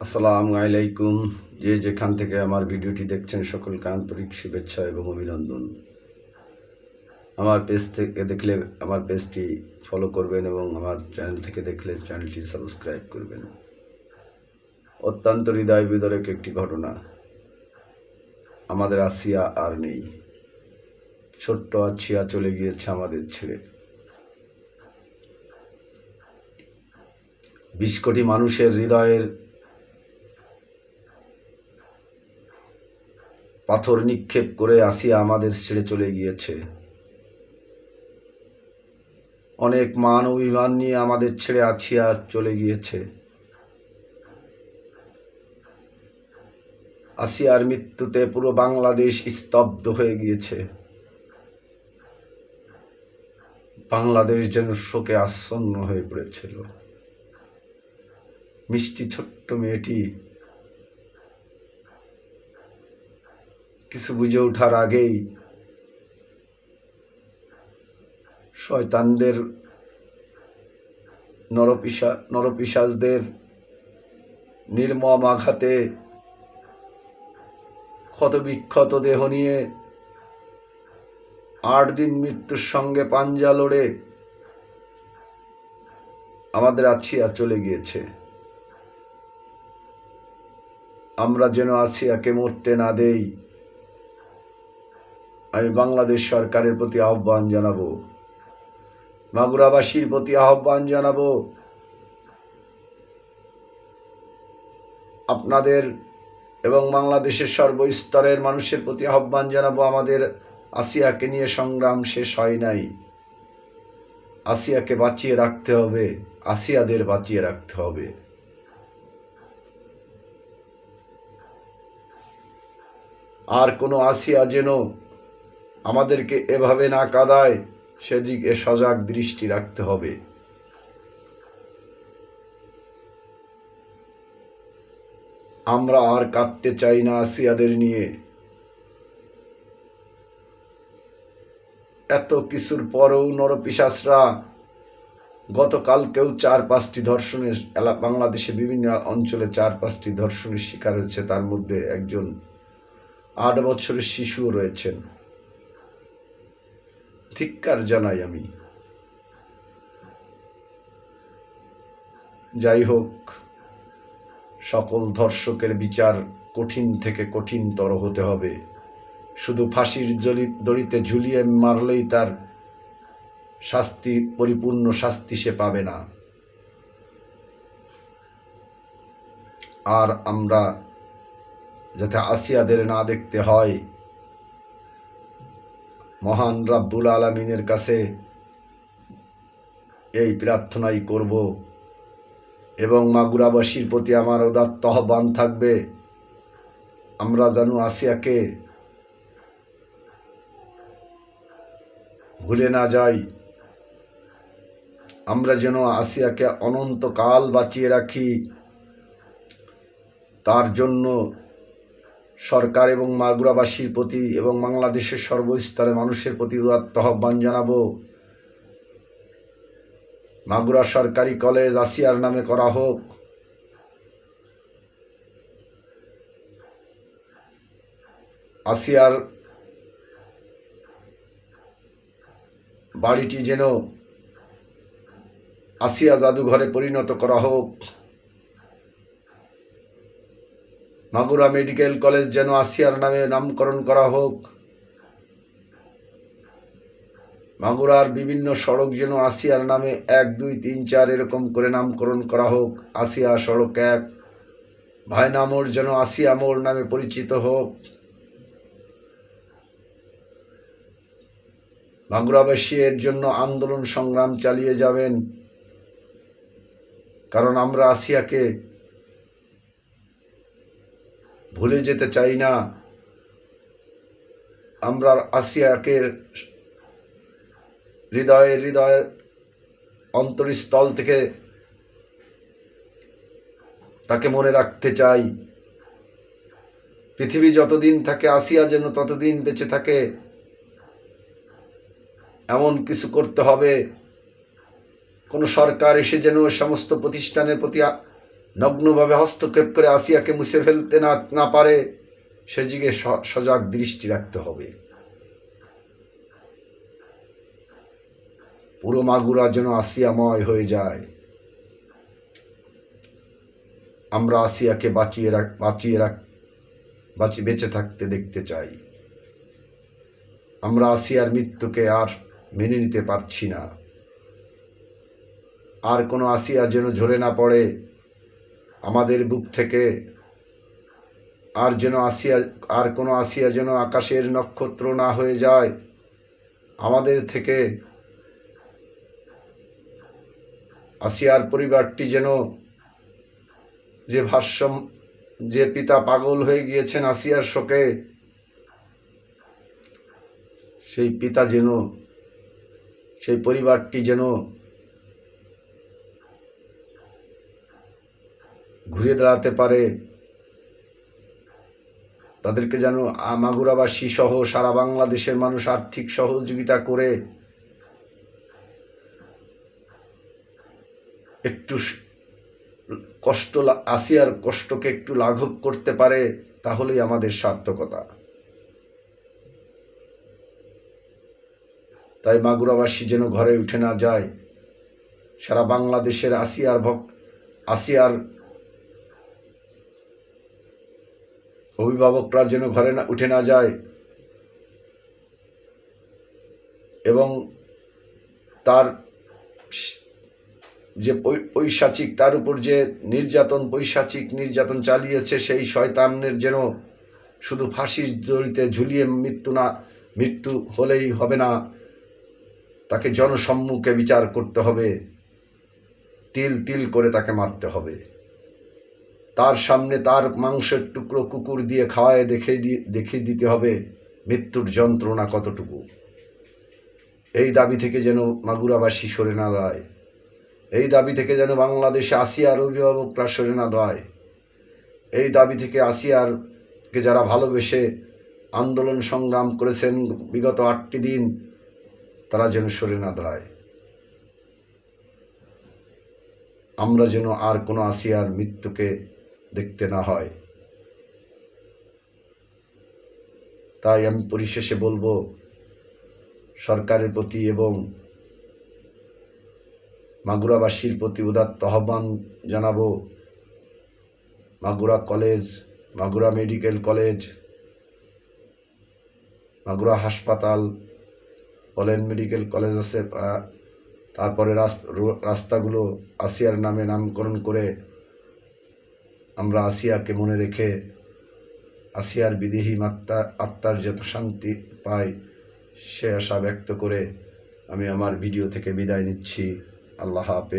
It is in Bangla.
আসসালামু আলাইকুম। যে যেখান থেকে আমার ভিডিওটি দেখছেন, সকলকে আন্তরিক শুভেচ্ছা এবং অভিনন্দন। আমার পেজ থেকে দেখলে, আমার পেজটি ফলো করবেন এবং আমার চ্যানেল থেকে দেখলে চ্যানেলটি সাবস্ক্রাইব করবেন। অত্যন্ত হৃদয় বিদরক একটি ঘটনা। আমাদের আসিয়া আর নেই। ছোট্ট আছিয়া চলে গিয়েছে আমাদের ছেড়ে বিশ কোটি মানুষের হৃদয়ের পাথর নিক্ষেপ করে আসিয়া আমাদের ছেড়ে চলে গিয়েছে। অনেক মান অভিমান নিয়ে আমাদের ছেড়ে আসিয়া চলে গিয়েছে। আসিয়ার মৃত্যুতে পুরো বাংলাদেশ স্তব্ধ হয়ে গিয়েছে। বাংলাদেশ যেন শোকে আচ্ছন্ন হয়ে পড়েছিল। মিষ্টি ছোট্ট মেয়েটি কিছু বুঝে ওঠার আগেই শয়তানদের নরপিসা নরপিসাজদের নির্মম আঘাতে, ক্ষতবিক্ষত দেহ নিয়ে আট দিন মৃত্যুর সঙ্গে পাঞ্জা লড়ে আমাদের আছিয়া চলে গিয়েছে। আমরা যেন আসিয়াকে মরতে না দেই। আমি বাংলাদেশ সরকারের প্রতি আহ্বান জানাব, মাগুরাবাসীর প্রতি আহ্বান জানাব। আপনাদের এবং বাংলাদেশের সর্বস্তরের মানুষের প্রতি আহ্বান জানাব, আমাদের আসিয়াকে নিয়ে সংগ্রাম শেষ হয় নাই। আসিয়াকে বাঁচিয়ে রাখতে হবে, আসিয়াদের বাঁচিয়ে রাখতে হবে। আর কোনো আসিয়া যেন আমাদেরকে এভাবে না কাদায় সেদিকে সজাগ দৃষ্টি রাখতে হবে। আমরা আর কাঁদতে চাই না আসিয়াদের নিয়ে। এত কিছুর পরেও নরপিশাসরা গতকালকেও চার পাঁচটি ধর্ষণের বাংলাদেশে বিভিন্ন অঞ্চলে চার পাঁচটি ধর্ষণের শিকার হয়েছে, তার মধ্যে একজন আট বছরের শিশুও রয়েছেন। ধিক্কার জানাই আমি। যাই হোক, সকল ধর্ষকের বিচার কঠিন থেকে কঠিনতর হতে হবে। শুধু ফাঁসির জলি দড়িতে ঝুলিয়ে মারলেই তার শাস্তি, পরিপূর্ণ শাস্তি সে পাবে না। আর আমরা যাতে আসিয়াদের না দেখতে হয় মহান রাব্বুল আলমিনের কাছে এই প্রার্থনাই করব। এবং মাগুরাবাসীর প্রতি আমার উদাত্ত আহ্বান থাকবে। আমরা যেন আসিয়াকে ভুলে না যাই। আমরা যেন আসিয়াকে অনন্তকাল বাঁচিয়ে রাখি। তার জন্য সরকার এবং মাগুরাবাসীর প্রতি এবং বাংলাদেশের সর্বস্তরে মানুষের প্রতি উদাত্ত আহ্বান জানাব। মাগুরা সরকারি কলেজ আসিয়ার নামে করা হোক। আসিয়ার বাড়িটি যেন আসিয়া জাদুঘরে পরিণত করা হোক। মাগুরা মেডিকেল কলেজ যেন আসিয়ার নামে নামকরণ করা হোক। মাগুরার বিভিন্ন সড়ক যেন আসিয়ার নামে এক, দুই, তিন, চার এরকম করে নামকরণ করা হোক। আসিয়া সড়ক এক, ভাইনা মোড় যেন আসিয়া মোড় নামে পরিচিত হোক। মাগুরাবাসী এর জন্য আন্দোলন সংগ্রাম চালিয়ে যাবেন। কারণ আমরা আসিয়াকে ভুলে যেতে চাই না। আমরা আসিয়াকে হৃদয়ে হৃদয়ের অন্তরস্থল থেকে তাকে মনে রাখতে চাই। পৃথিবী যতদিন থাকে, আসিয়া যেন ততদিন বেঁচে থাকে, এমন কিছু করতে হবে। কোনো সরকার এসে যেন সমস্ত প্রতিষ্ঠানের প্রতি নগ্নভাবে হস্তক্ষেপ করে আসিয়াকে মুছে ফেলতে না না পারে সেদিকে সজাগ দৃষ্টি রাখতে হবে। পুরো মাগুরা যেন আসিয়াময় হয়ে যায়। আমরা আসিয়াকে বাঁচিয়ে রাখ বাঁচিয়ে রাখ, বাঁচি, বেঁচে থাকতে দেখতে চাই। আমরা আসিয়ার মৃত্যুকে আর মেনে নিতে পারছি না। আর কোনো আসিয়া যেন ঝরে না পড়ে আমাদের বুক থেকে আর যেন আসিয়া, আর কোনো আসিয়া যেন আকাশের নক্ষত্র না হয়ে যায়, আমাদের থেকে আসিয়ার পরিবারটি যেন যে ভাষ্যম যে পিতা পাগল হয়ে গিয়েছেন আসিয়ার শোকে, সেই পিতা যেন, সেই পরিবারটি যেন দাঁড়াতে পারে। তাদেরকে যেন মাগুরাবাসী সহ সারা বাংলাদেশের মানুষ আর্থিক সহযোগিতা করে। একটু কষ্ট আসিয়ার কষ্টকে একটু লাঘব করতে পারে, তাহলেই আমাদের সার্থকতা। তাই মাগুরাবাসী যেন ঘরে উঠে না যায়। সারা বাংলাদেশের আসিয়ার ভক্ত আসিয়ার অভিভাবকরা যেন ঘরে না, উঠে না যায়। এবং তার যে পৈশাচিক, তার উপর যে নির্যাতন, পৈশাচিক নির্যাতন চালিয়েছে, সেই শয়তানের যেন শুধু ফাঁসির দড়িতে ঝুলিয়ে মৃত্যু না, মৃত্যু হলেই হবে না, তাকে জনসম্মুখে বিচার করতে হবে। তিল তিল করে তাকে মারতে হবে। তার সামনে তার মাংসের টুকরো কুকুর দিয়ে খাওয়ায় দেখে দিয়ে দেখিয়ে দিতে হবে মৃত্যুর যন্ত্রণা কতটুকু। এই দাবি থেকে যেন মাগুরাবাসী সরে না দাঁড়ায়। এই দাবি থেকে যেন বাংলাদেশে আসিয়ার অভিভাবকরা সরে না দাঁড়ায়। এই দাবি থেকে আসিয়ারকে যারা ভালোবেসে আন্দোলন সংগ্রাম করেছেন বিগত আটটি দিন, তারা যেন সরে না দাঁড়ায়। আমরা যেন আর কোনো আসিয়ার মৃত্যুকে দেখতে না হয়। তাই আমি পরিশেষে বলব, সরকারের প্রতি এবং মাগুরাবাসীর প্রতি উদাত্ত আহ্বান জানাব। Magura college, Magura medical college, Magura হাসপাতাল কলেজ মেডিকেল কলেজ আছে তারপরে রাস্তাগুলো আসিয়ার নামে নামকরণ করে আমরা আসিয়াকে মনে রেখে আসিয়ার বিদেহী আত্মা আত্মার যত শান্তি পাই, সে আশা ব্যক্ত করে আমি আমার ভিডিও থেকে বিদায় নিচ্ছি। আল্লাহ হাফেজ।